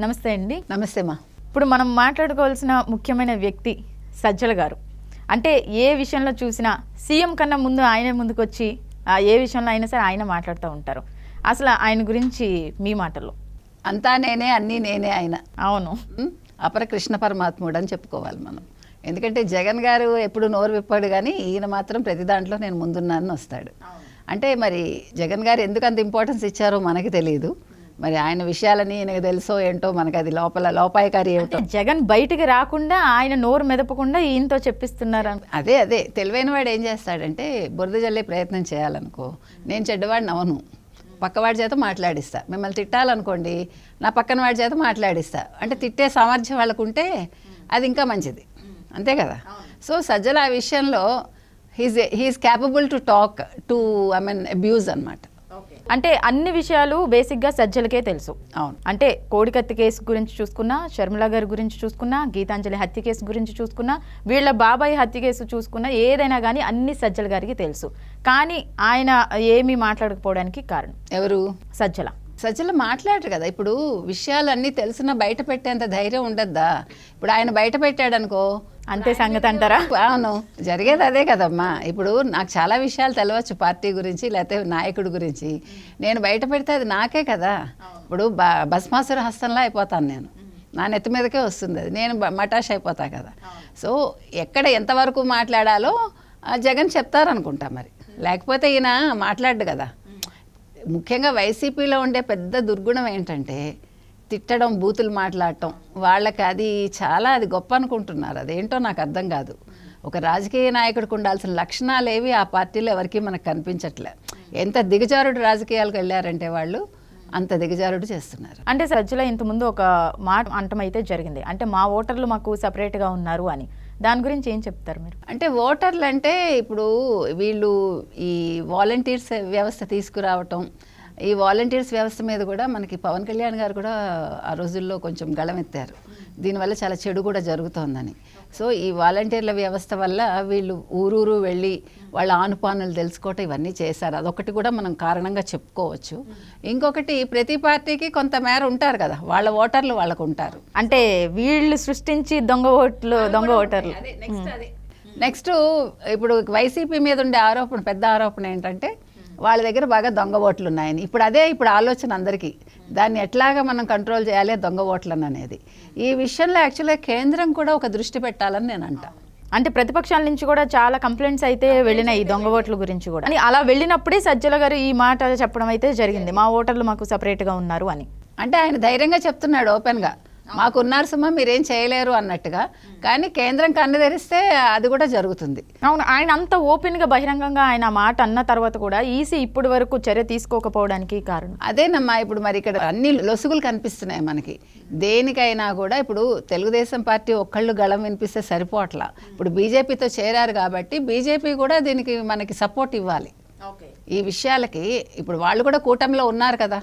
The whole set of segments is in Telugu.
నమస్తే అండి. నమస్తే మా. ఇప్పుడు మనం మాట్లాడుకోవాల్సిన ముఖ్యమైన వ్యక్తి సజ్జల గారు. అంటే ఏ విషయంలో చూసినా సీఎం కన్నా ముందు ఆయన ముందుకు వచ్చి ఆ, ఏ విషయంలో అయినా సరే ఆయన మాట్లాడుతూ ఉంటారు. అసలు ఆయన గురించి మీ మాటల్లో. అంతా నేనే అన్నీ నేనే ఆయన. అవును? అపర కృష్ణ పరమాత్ముడు అని చెప్పుకోవాలి మనం. ఎందుకంటే జగన్ గారు ఎప్పుడు నోరు విప్పాడు కానీ ఈయన మాత్రం ప్రతి దాంట్లో నేను ముందున్నానని వస్తాడు. అంటే మరి జగన్ గారు ఎందుకు అంత ఇంపార్టెన్స్ ఇచ్చారో మనకి తెలియదు మరి ఆయన విషయాలని ఈయనకు తెలుసో ఏంటో మనకి అది లోపల లోపాయకారి ఏమిటో. జగన్ బయటికి రాకుండా ఆయన నోరు మెదపకుండా ఈయనతో చెప్పిస్తున్నారు అదే అదే. తెలివైన వాడు ఏం చేస్తాడంటే బురద జల్లే ప్రయత్నం చేయాలనుకో. నేను చెడ్డవాడిని అవను. పక్కవాడి చేత మాట్లాడిస్తా. మిమ్మల్ని తిట్టాలనుకోండి నా పక్కన వాడి చేత మాట్లాడిస్తా. అంటే తిట్టే సామర్థ్యం వాళ్ళకు ఉంటే అది ఇంకా మంచిది. అంతే కదా? సో సజ్జల ఆ విషయంలో he's he is capable to talk to I mean abuse అనమాట అంటే అన్ని విషయాలు బేసిక్గా సజ్జలకే తెలుసు. అవును. అంటే కోడికత్తి కేసు గురించి చూసుకున్నా షర్మిల గారి గురించి చూసుకున్నా గీతాంజలి హత్య కేసు గురించి చూసుకున్నా వీళ్ళ బాబాయ్ హత్య కేసు చూసుకున్నా ఏదైనా కానీ అన్ని సజ్జల గారికి తెలుసు. కానీ ఆయన ఏమీ మాట్లాడకపోవడానికి కారణం? ఎవరు? సజ్జల. సజ్జలు మాట్లాడరు కదా. ఇప్పుడు విషయాలన్నీ తెలిసిన బయట పెట్టేంత ధైర్యం ఉండద్దా? ఇప్పుడు ఆయన బయట పెట్టాడనుకో అంతే సంగతి అంటారా? అవును జరిగేది అదే కదమ్మా. ఇప్పుడు నాకు చాలా విషయాలు తెలవచ్చు పార్టీ గురించి లేకపోతే నాయకుడి గురించి. నేను బయట పెడితే అది నాకే కదా. ఇప్పుడు బ భస్మాసుర హస్తంలా అయిపోతాను నేను. నా నెత్తి మీదకే వస్తుంది అది. నేను మటాష్ అయిపోతా కదా. సో ఎక్కడ ఎంతవరకు మాట్లాడాలో జగన్ చెప్తారనుకుంటా మరి. లేకపోతే ఈయన మాట్లాడు కదా. ముఖ్యంగా వైసీపీలో ఉండే పెద్ద దుర్గుణం ఏంటంటే తిట్టడం బూతులు మాట్లాడటం. వాళ్ళకి అది చాలా అది గొప్ప అనుకుంటున్నారు. అదేంటో నాకు అర్థం కాదు. ఒక రాజకీయ నాయకుడికి ఉండాల్సిన లక్షణాలు ఏవి ఆ పార్టీలో ఎవరికి మనకు కనిపించట్లే. ఎంత దిగజారుడు రాజకీయాలకు వెళ్ళారంటే వాళ్ళు అంత దిగజారుడు చేస్తున్నారు. అంటే సజ్జల ఇంతకుముందు ఒక మాట అంటమైతే జరిగింది. అంటే మా ఓటర్లు మాకు సపరేట్గా ఉన్నారు అని. దాని గురించి ఏం చెప్తారు మీరు? అంటే ఓటర్లు అంటే ఇప్పుడు వీళ్ళు ఈ వాలంటీర్స్ వ్యవస్థ తీసుకురావటం ఈ వాలంటీర్స్ వ్యవస్థ మీద కూడా మనకి పవన్ కళ్యాణ్ గారు కూడా ఆ రోజుల్లో కొంచెం గళమెత్తారు. దీనివల్ల చాలా చెడు కూడా జరుగుతోందని. సో ఈ వాలంటీర్ల వ్యవస్థ వల్ల వీళ్ళు ఊరూరు వెళ్ళి వాళ్ళ ఆనుపానులు తెలుసుకోవటం ఇవన్నీ చేశారు. అదొకటి కూడా మనం కారణంగా చెప్పుకోవచ్చు. ఇంకొకటి ప్రతి పార్టీకి కొంత మేర ఉంటారు కదా వాళ్ళ ఓటర్లు వాళ్ళకు ఉంటారు. అంటే వీళ్ళు సృష్టించి దొంగ ఓట్లు దొంగ ఓటర్లు. నెక్స్ట్ ఇప్పుడు వైసీపీ మీద ఉండే ఆరోపణ పెద్ద ఆరోపణ ఏంటంటే వాళ్ళ దగ్గర బాగా దొంగ ఓట్లు ఉన్నాయని. ఇప్పుడు అదే ఇప్పుడు ఆలోచన అందరికీ. దాన్ని ఎట్లాగా మనం కంట్రోల్ చేయాలి దొంగ ఓట్లను అనేది. ఈ విషయంలో యాక్చువల్గా కేంద్రం కూడా ఒక దృష్టి పెట్టాలని నేను అంటా అంటే ప్రతిపక్షాల నుంచి కూడా చాలా కంప్లైంట్స్ అయితే వెళ్ళినాయి ఈ దొంగ ఓట్ల గురించి కూడా. అని అలా వెళ్ళినప్పుడే సజ్జల గారు ఈ మాట చెప్పడం అయితే జరిగింది. మా ఓటర్లు మాకు సపరేట్గా ఉన్నారు అని. అంటే ఆయన ధైర్యంగా చెప్తున్నాడు ఓపెన్గా మాకు ఉన్నారు సుమా మీరేం చేయలేరు అన్నట్టుగా. కానీ కేంద్రం కన్ను తెరిస్తే అది కూడా జరుగుతుంది. అవును ఆయన అంత ఓపెన్గా బహిరంగంగా ఆయన మాట అన్న తర్వాత కూడా ఈసీ ఇప్పటి వరకు చర్య తీసుకోకపోవడానికి కారణం. అదేనమ్మా ఇప్పుడు మరి ఇక్కడ అన్ని లొసుగులు కనిపిస్తున్నాయి మనకి. దేనికైనా కూడా ఇప్పుడు తెలుగుదేశం పార్టీ ఒక్కళ్ళు గళం వినిపిస్తే సరిపోవట్లా. ఇప్పుడు బీజేపీతో చేరారు కాబట్టి బీజేపీ కూడా దీనికి మనకి సపోర్ట్ ఇవ్వాలి. ఈ విషయాలకి ఇప్పుడు వాళ్ళు కూడా కూటమిలో ఉన్నారు కదా.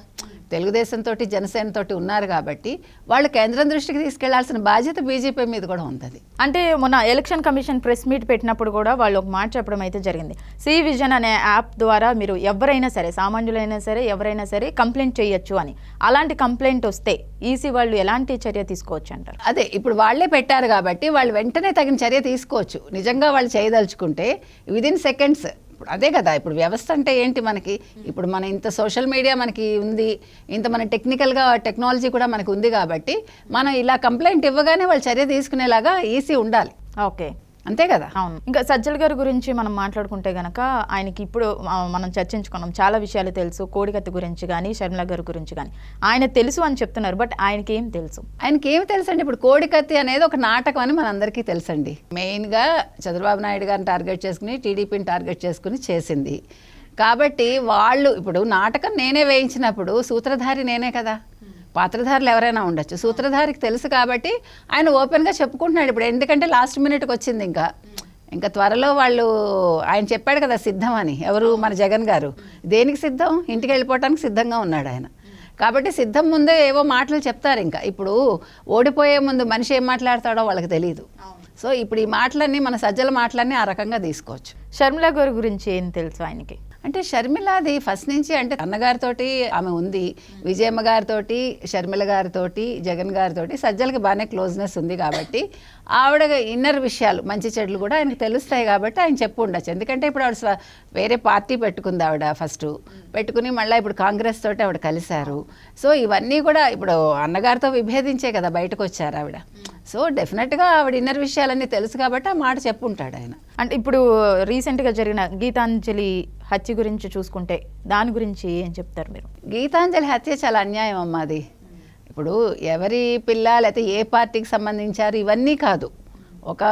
తెలుగుదేశం తోటి జనసేన తోటి ఉన్నారు కాబట్టి వాళ్ళు కేంద్రం దృష్టికి తీసుకెళ్ళాల్సిన బాధ్యత బీజేపీ మీద కూడా ఉంటుంది. అంటే మొన్న ఎలక్షన్ కమిషన్ ప్రెస్ మీట్ పెట్టినప్పుడు కూడా వాళ్ళు ఒక మాట చెప్పడం అయితే జరిగింది. సి విజన్ అనే యాప్ ద్వారా మీరు ఎవరైనా సరే సామాన్యులైనా సరే ఎవరైనా సరే కంప్లైంట్ చేయొచ్చు అని. అలాంటి కంప్లైంట్ వస్తే ఈసీ వాళ్ళు ఎలాంటి చర్య తీసుకోవచ్చు అంటారు? అదే ఇప్పుడు వాళ్ళే పెట్టారు కాబట్టి వాళ్ళు వెంటనే తగిన చర్య తీసుకోవచ్చు. నిజంగా వాళ్ళు చేయదలుచుకుంటే విదిన్ సెకండ్స్ ఇప్పుడు అదే కదా ఇప్పుడు వ్యవస్థ అంటే ఏంటి మనకి? ఇప్పుడు మన ఇంత సోషల్ మీడియా మనకి ఉంది ఇంత మన టెక్నికల్గా టెక్నాలజీ కూడా మనకు ఉంది కాబట్టి మనం ఇలా కంప్లైంట్ ఇవ్వగానే వాళ్ళు చర్య తీసుకునేలాగా ఈసీ ఉండాలి. ఓకే అంతే కదా? అవును. ఇంకా సజ్జల గారి గురించి మనం మాట్లాడుకుంటే గనక ఆయనకి ఇప్పుడు మనం చర్చించుకున్నాం. చాలా విషయాలు తెలుసు. కోడికత్తి గురించి కానీ షర్మిల గారి గురించి కానీ ఆయన తెలుసు అని చెప్తున్నారు బట్ ఆయనకి ఏం తెలుసు? ఆయనకి ఏమి తెలుసండి? ఇప్పుడు కోడికత్తి అనేది ఒక నాటకం అని మనందరికీ తెలుసండి. మెయిన్గా చంద్రబాబు నాయుడు గారిని టార్గెట్ చేసుకుని టీడీపీని టార్గెట్ చేసుకుని చేసింది. కాబట్టి వాళ్ళు ఇప్పుడు నాటకం నేనే వేయించినప్పుడు సూత్రధారి నేనే కదా? పాత్రధారులు ఎవరైనా ఉండొచ్చు. సూత్రధారికి తెలుసు కాబట్టి ఆయన ఓపెన్గా చెప్పుకుంటున్నాడు ఇప్పుడు. ఎందుకంటే లాస్ట్ మినిట్కి వచ్చింది ఇంకా. ఇంకా త్వరలో వాళ్ళు ఆయన చెప్పాడు కదా సిద్ధం అని. ఎవరు? మన జగన్ గారు. దేనికి సిద్ధం? ఇంటికి వెళ్ళిపోవటానికి సిద్ధంగా ఉన్నాడు ఆయన. కాబట్టి సిద్ధం ముందే ఏవో మాటలు చెప్తారు ఇంకా. ఇప్పుడు ఓడిపోయే ముందు మనిషి ఏం మాట్లాడతాడో వాళ్ళకి తెలియదు సో ఇప్పుడు ఈ మాటలన్నీ మన సజ్జల మాటలన్నీ ఆ రకంగా తీసుకోవచ్చు. షర్మిల గారి గురించి ఏం తెలుసు ఆయనకి? అంటే షర్మిలాది ఫస్ట్ నుంచి అంటే అన్నగారితోటి ఆమె ఉంది విజయమ్మ గారితోటి షర్మిల గారితోటి జగన్ గారితోటి సజ్జలకి బాగానే క్లోజ్నెస్ ఉంది కాబట్టి ఆవిడ ఇన్నర్ విషయాలు మంచి చెడులు కూడా ఆయనకు తెలుస్తాయి కాబట్టి ఆయన చెప్పు ఉండొచ్చు. ఎందుకంటే ఇప్పుడు ఆవిడ వేరే పార్టీ పెట్టుకుంది ఆవిడ ఫస్ట్ పెట్టుకుని మళ్ళీ ఇప్పుడు కాంగ్రెస్ తోటి ఆవిడ కలిశారు. సో ఇవన్నీ కూడా ఇప్పుడు అన్నగారితో విభేదించే కదా బయటకు వచ్చారు ఆవిడ. సో డెఫినెట్గా ఆవిడ ఇన్నర్ విషయాలన్నీ తెలుసు కాబట్టి ఆ మాట చెప్పుంటాడు ఆయన. అంటే ఇప్పుడు రీసెంట్గా జరిగిన గీతాంజలి హత్య గురించి చూసుకుంటే దాని గురించి ఏం చెప్తారు మీరు? గీతాంజలి హత్య చాలా అన్యాయం అమ్మా అది. ఇప్పుడు ఎవరి పిల్ల లేకపోతే ఏ పార్టీకి సంబంధించారు ఇవన్నీ కాదు. ఒక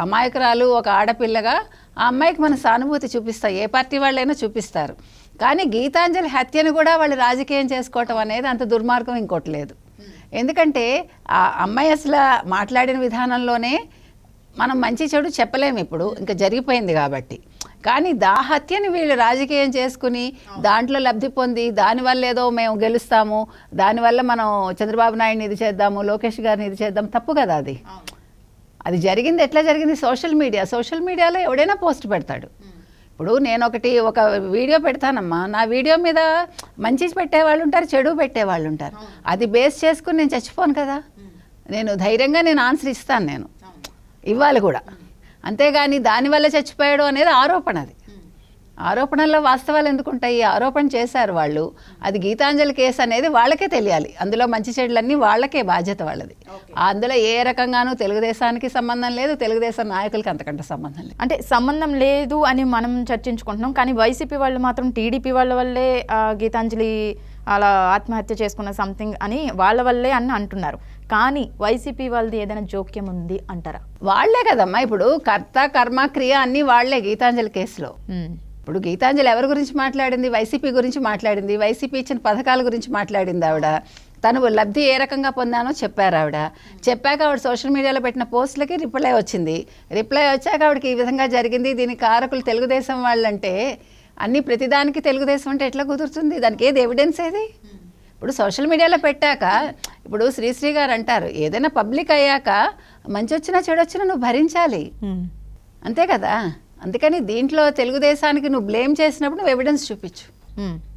అమాయకురాలు ఒక ఆడపిల్లగా ఆ అమ్మాయికి మన సానుభూతి చూపిస్తారు ఏ పార్టీ వాళ్ళైనా చూపిస్తారు. కానీ గీతాంజలి హత్యను కూడా వాళ్ళు రాజకీయం చేసుకోవటం అనేది అంత దుర్మార్గం ఇంకోటి లేదు. ఎందుకంటే ఆ అమ్మాయి అసలు మాట్లాడిన విధానంలోనే మనం మంచి చెడు చెప్పలేము ఇప్పుడు ఇంకా జరిగిపోయింది కాబట్టి. కానీ దా హత్యని వీళ్ళు రాజకీయం చేసుకుని దాంట్లో లబ్ధి పొంది దానివల్ల ఏదో మేము గెలుస్తాము దానివల్ల మనం చంద్రబాబు నాయుడిని ఇది చేద్దాము లోకేష్ గారిని ఇది చేద్దాం తప్పు కదా అది. అది జరిగింది ఎట్లా జరిగింది? Social media. సోషల్ మీడియాలో ఎవడైనా పోస్ట్ పెడతాడు. ఇప్పుడు నేను ఒకటి ఒక వీడియో పెడతానమ్మా. నా వీడియో మీద మంచి పెట్టేవాళ్ళు ఉంటారు చెడు పెట్టేవాళ్ళు ఉంటారు. అది బేస్ చేసుకుని నేను చచ్చిపోను కదా. నేను ధైర్యంగా నేను ఆన్సర్ ఇస్తాను నేను. ఇవ్వాలి కూడా. అంతేగాని దానివల్ల చచ్చిపోయాడు అనేది ఆరోపణ అది. ఆరోపణల్లో వాస్తవాలు ఎందుకుంటాయి? ఆరోపణ చేశారు వాళ్ళు. అది గీతాంజలి కేసు అనేది వాళ్ళకే తెలియాలి. అందులో మంచి చెడులన్నీ వాళ్ళకే బాధ్యత వాళ్ళది. అందులో ఏ రకంగానూ తెలుగుదేశానికి సంబంధం లేదు తెలుగుదేశం నాయకులకి అంతకంటే సంబంధం లేదు. అంటే సంబంధం లేదు అని మనం చర్చించుకుంటున్నాం కానీ వైసీపీ వాళ్ళు మాత్రం టీడీపీ వాళ్ళ వల్లే గీతాంజలి అలా ఆత్మహత్య చేసుకున్న సంథింగ్ అని వాళ్ళ వల్లే అని అంటున్నారు. కానీ వైసీపీ వాళ్ళది ఏదైనా జోక్యం ఉంది అంటారా? వాళ్ళే కదమ్మా. ఇప్పుడు కర్త కర్మ క్రియ అన్నీ వాళ్ళే గీతాంజలి కేసులో. ఇప్పుడు గీతాంజలి ఎవరి గురించి మాట్లాడింది? వైసీపీ గురించి మాట్లాడింది. వైసీపీ ఇచ్చిన పథకాల గురించి మాట్లాడింది ఆవిడ. తను లబ్ధి ఏ రకంగా పొందానో చెప్పారు ఆవిడ. చెప్పాక ఆవిడ సోషల్ మీడియాలో పెట్టిన పోస్టులకి రిప్లై వచ్చింది. రిప్లై వచ్చాక ఆవిడకి ఈ విధంగా జరిగింది. దీనికి కారకులు తెలుగుదేశం వాళ్ళంటే అన్ని ప్రతిదానికి తెలుగుదేశం అంటే ఎట్లా కుదురుతుంది? దానికి ఏది ఎవిడెన్స్ ఏది? ఇప్పుడు సోషల్ మీడియాలో పెట్టాక ఇప్పుడు శ్రీశ్రీ గారు అంటారు ఏదైనా పబ్లిక్ అయ్యాక మంచి వచ్చినా చెడు వచ్చినా నువ్వు భరించాలి. అంతే కదా? అందుకని దీంట్లో తెలుగుదేశానికి నువ్వు బ్లేమ్ చేసినప్పుడు నువ్వు ఎవిడెన్స్ చూపించు.